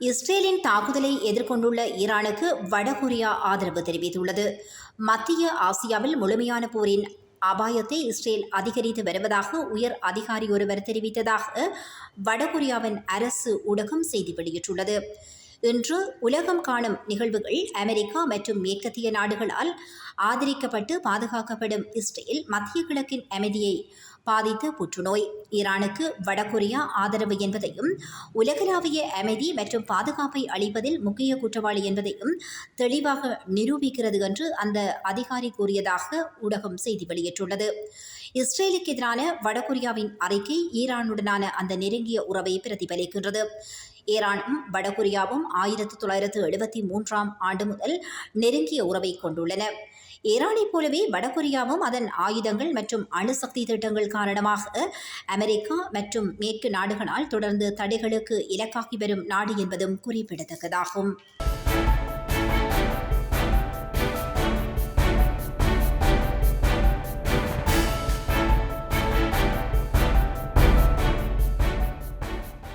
இஸ்ரேலின் தாக்குதலை எதிர்கொண்டுள்ள ஈரானுக்கு வடகொரியா ஆதரவு தெரிவித்துள்ளது. மத்திய ஆசியாவில் முழுமையான போரின் அபாயத்தை இஸ்ரேல் அதிகரித்து வருவதாக உயர் அதிகாரி ஒருவர் தெரிவித்ததாக வடகொரியாவின் அரசு ஊடகம் செய்தி வெளியிட்டுள்ளது. இன்று உலகம் காணும் நிகழ்வுகள் அமெரிக்கா மற்றும் மேற்கத்திய நாடுகளால் ஆதரிக்கப்பட்டு பாதுகாக்கப்படும் இஸ்ரேல் மத்திய கிழக்கின் அமைதியை பாதித்த புற்றுநோய். ஈரானுக்கு வடகொரியா ஆதரவு என்பதையும் உலகளாவிய அமைதி மற்றும் பாதுகாப்பை அளிப்பதில் முக்கிய குற்றவாளி என்பதையும் தெளிவாக நிரூபிக்கிறது என்று அந்த அதிகாரி கூறியதாக ஊடகம் செய்தி வெளியிட்டுள்ளது. இஸ்ரேலுக்கு எதிரான வடகொரியாவின் அறிக்கை ஈரானுடனான அந்த நெருங்கிய உறவை பிரதிபலிக்கின்றது. ஈரானும் வடகொரியாவும் ஆயிரத்து தொள்ளாயிரத்து எழுபத்தி மூன்றாம் ஆண்டு முதல் நெருங்கிய உறவை கொண்டுள்ளன. ஈரானைப் போலவே வடகொரியாவும் அதன் ஆயுதங்கள் மற்றும் அணுசக்தி திட்டங்கள் காரணமாக அமெரிக்கா மற்றும் மேற்கு நாடுகளால் தொடர்ந்து தடைகளுக்கு இலக்காகி வரும் நாடு என்பதும் குறிப்பிடத்தக்கதாகும்.